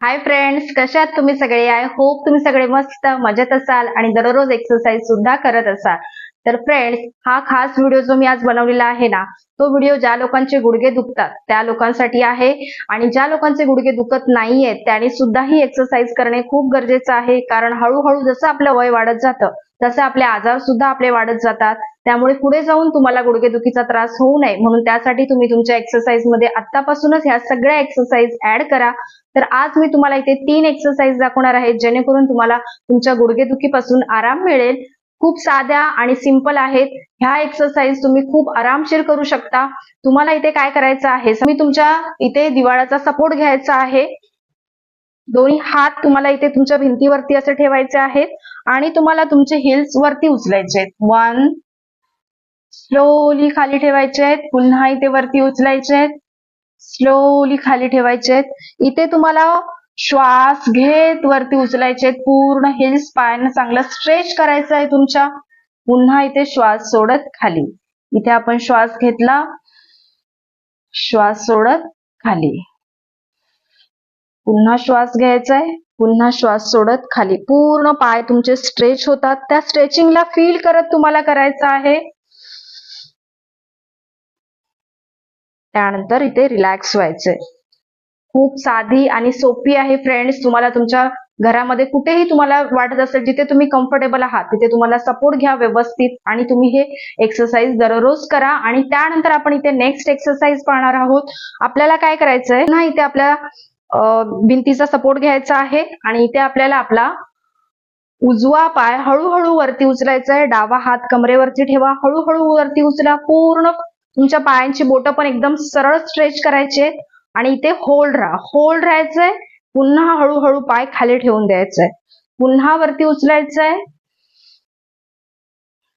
Hi friends कशा आहात तुम्ही सगळे? आय होप तुम्ही सगळे मस्त मजेत असाल आणि दररोज एक्सरसाइज सुद्धा करत असाल. तर फ्रेंड्स हा खास व्हिडिओ जो मी आज बनवलेला आहे ना तो व्हिडिओ ज्या लोकांचे गुडघे दुखतात त्या लोकांसाठी आहे. आणि ज्या लोकांचे गुडघे दुखत नाहीयेत त्याने सुद्धा ही एक्सरसाइज करणे खूप गरजेचं आहे. कारण हळूहळू जसं आपलं वय वाढत जातं तसे आपले आजार सुद्धा आपले वाढत जातात. त्यामुळे पुढे जाऊन तुम्हाला गुडघेदुखीचा त्रास होऊ नये. म्हणून त्यासाठी तुम्ही तुमच्या एक्सरसाइजमध्ये आतापासूनच ह्या सगळ्या एक्सरसाइज ऍड करा. तर आज मी तुम्हाला इथे तीन एक्सरसाइज दाखवणार आहे जेणेकरून तुम्हाला तुमच्या गुडघेदुखीपासून आराम मिळेल. खूप साध्या आणि सिंपल आहेत. ह्या एक्सरसाइज तुम्ही खूप आरामशीर करू शकता. तुम्हाला इथे काय करायचं आहे? मी तुमच्या इथे दिवाळाचा सपोर्ट घ्यायचा आहे. दोन्ही हात तुम्हाला इथे तुमच्या भिंतीवरती असे ठेवायचे आहेत. आणि तुम्हाला तुमचे हिल्स वरती उचलायचे आहेत. वन स्लोली खाली ठेवायचे आहेत. पुन्हा इथे वरती उचलायचे आहेत. स्लोली खाली ठेवायचे आहेत. इथे तुम्हाला श्वास घेत वरती उचलायचे आहेत. पूर्ण हिल्स पायांना चांगलं स्ट्रेच करायचा आहे तुमच्या. पुन्हा इथे श्वास सोडत खाली. इथे आपण श्वास घेतला. श्वास सोडत खाली. पुन्हा श्वास घ्यायचा आहे. पुन्हा श्वास सोडत खाली. पूर्ण पाय तुमचे स्ट्रेच होतात. त्या स्ट्रेचिंगला फील करत तुम्हाला करायचं आहे. त्यानंतर इथे रिलॅक्स व्हायचंय. खूप साधी आणि सोपी आहे फ्रेंड्स तुम्हाला तुमच्या घरामध्ये कुठेही तुम्हाला वाटत असेल जिथे तुम्ही कम्फर्टेबल आहात तिथे तुम्हाला सपोर्ट घ्या व्यवस्थित आणि तुम्ही हे एक्सरसाइज दररोज करा. आणि त्यानंतर आपण इथे नेक्स्ट एक्सरसाइज पाहणार आहोत. आपल्याला काय करायचंय? ना इथे आपल्या भिंतीचा सपोर्ट घ्यायचा आहे आणि इथे आपल्याला आपला उजवा पाय हळूहळू वरती उचलायचा आहे. डावा हात कमरेवरती ठेवा. हळूहळू वरती उचला. पूर्ण तुमच्या पायांची बोटं पण एकदम सरळ स्ट्रेच करायचे आणि इथे होल्ड राहा. होल्ड राहायचंय पुन्हा हळूहळू पाय खाली ठेवून द्यायचंय. पुन्हा वरती उचलायचंय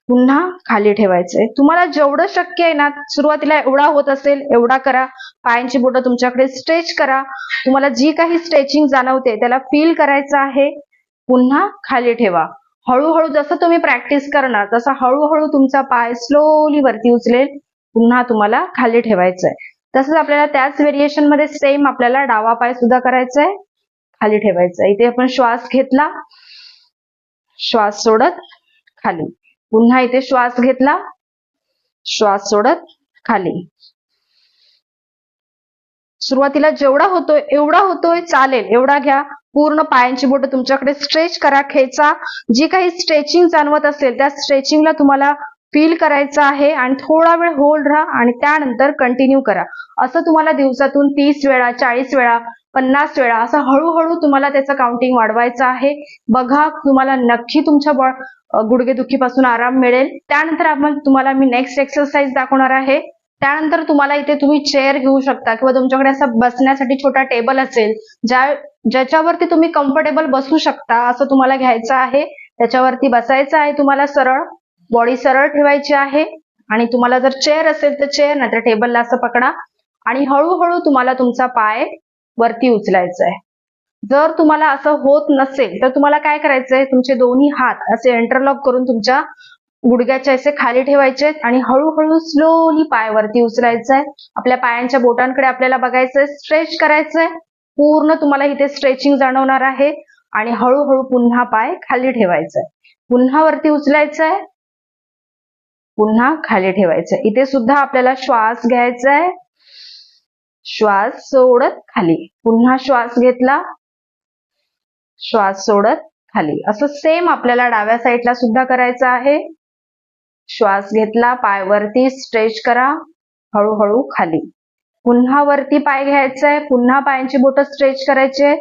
पुन्हा खाली ठेवायचंय. तुम्हाला जेवढं शक्य आहे ना सुरुवातीला एवढा होत असेल एवढा करा. पायांची बोटं तुमच्याकडे स्ट्रेच करा. तुम्हाला जी काही स्ट्रेचिंग जाणवते त्याला फील करायचं आहे पुन्हा खाली ठेवा. हळूहळू जसं तुम्ही प्रॅक्टिस करणार तसा हळूहळू तुमचा पाय स्लोली वरती उचलेल. पुन्हा तुम्हाला खाली ठेवायचंय. तसंच आपल्याला त्याच व्हेरिएशनमध्ये सेम आपल्याला डावा पाय सुद्धा करायचा आहे खाली ठेवायचा इथे आपण श्वास घेतला. श्वास सोडत खाली. पुन्हा इथे श्वास घेतला. श्वास सोडत खाली. सुरुवातीला जेवढा होतोय एवढा होतोय चालेल. एवढा घ्या. पूर्ण पायांची बोट तुमच्याकडे स्ट्रेच करा खेचा. जी काही स्ट्रेचिंग जाणवत असेल त्या स्ट्रेचिंगला तुम्हाला फील करायचं आहे आणि थोडा वेळ होल्ड राहा आणि त्यानंतर कंटिन्यू करा. असं तुम्हाला दिवसातून तीस वेळा चाळीस वेळा पन्नास वेळा असं हळूहळू तुम्हाला त्याचं काउंटिंग वाढवायचं आहे. बघा तुम्हाला नक्की तुमच्या गुडघेदुखीपासून आराम मिळेल. त्यानंतर आपण तुम्हाला मी नेक्स्ट एक्सरसाइज दाखवणार आहे. त्यानंतर तुम्हाला इथे तुम्ही चेअर घेऊ शकता किंवा तुमच्याकडे असं बसण्यासाठी छोटा टेबल असेल ज्या ज्याच्यावरती तुम्ही कम्फर्टेबल बसू शकता असं तुम्हाला घ्यायचं आहे. त्याच्यावरती बसायचं आहे तुम्हाला सरळ. बॉडी सरळ ठेवायची आहे आणि तुम्हाला जर चेअर असेल तर चेअर नाही तर टेबलला असं पकडा. आणि हळूहळू तुम्हाला तुमचा पाय वरती उचलायचा आहे जर तुम्हाला असं होत नसेल तर तुम्हाला काय करायचंय? तुमचे दोन्ही हात असे इंटरलॉक करून तुमच्या गुडघ्याचे असे खाली ठेवायचे आणि हळूहळू स्लोली पाय वरती उचलायचंय. आपल्या पायांच्या बोटांकडे आपल्याला बघायचंय स्ट्रेच करायचंय. पूर्ण तुम्हाला इथे स्ट्रेचिंग जाणवणार आहे. आणि हळूहळू पुन्हा पाय खाली ठेवायचंय. पुन्हा वरती उचलायचंय. पुन्हा खाली ठेवायचंय इथे सुद्धा आपल्याला श्वास घ्यायचा आहे श्वास सोडत खाली. पुन्हा श्वास घेतला. श्वास सोडत खाली. असं सेम आपल्याला डाव्या साईडला सुद्धा करायचं आहे. श्वास घेतला पाय वरती स्ट्रेच करा. हळूहळू खाली. पुन्हा वरती पाय घ्यायचा आहे पुन्हा पायांची बोट स्ट्रेच करायचे.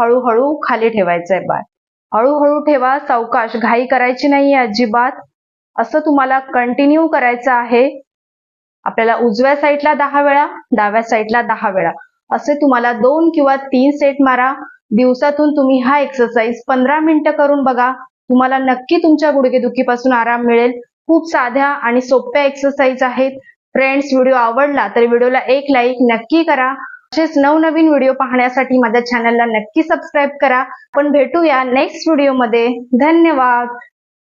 हळूहळू खाली ठेवायचंय पाय हळूहळू ठेवा. सावकाश. घाई करायची नाही अजिबात. असं तुम्हाला कंटिन्यू करायचं आहे. आपल्याला उजव्या साईडला दहा वेळा डाव्या साईडला दहा वेळा. असे तुम्हाला दोन किंवा तीन सेट मारा. दिवसातून तुम्ही हा एक्सरसाइज पंधरा मिनिटं करून बघा. तुम्हाला नक्की तुमच्या गुडघेदुखीपासून आराम मिळेल. खूप साध्या आणि सोप्या एक्सरसाइज आहेत. फ्रेंड्स व्हिडिओ आवडला तर व्हिडिओला एक लाईक नक्की करा. असेच नवनवीन व्हिडिओ पाहण्यासाठी माझ्या चॅनलला नक्की सबस्क्राईब करा. पण भेटूया नेक्स्ट व्हिडिओमध्ये धन्यवाद.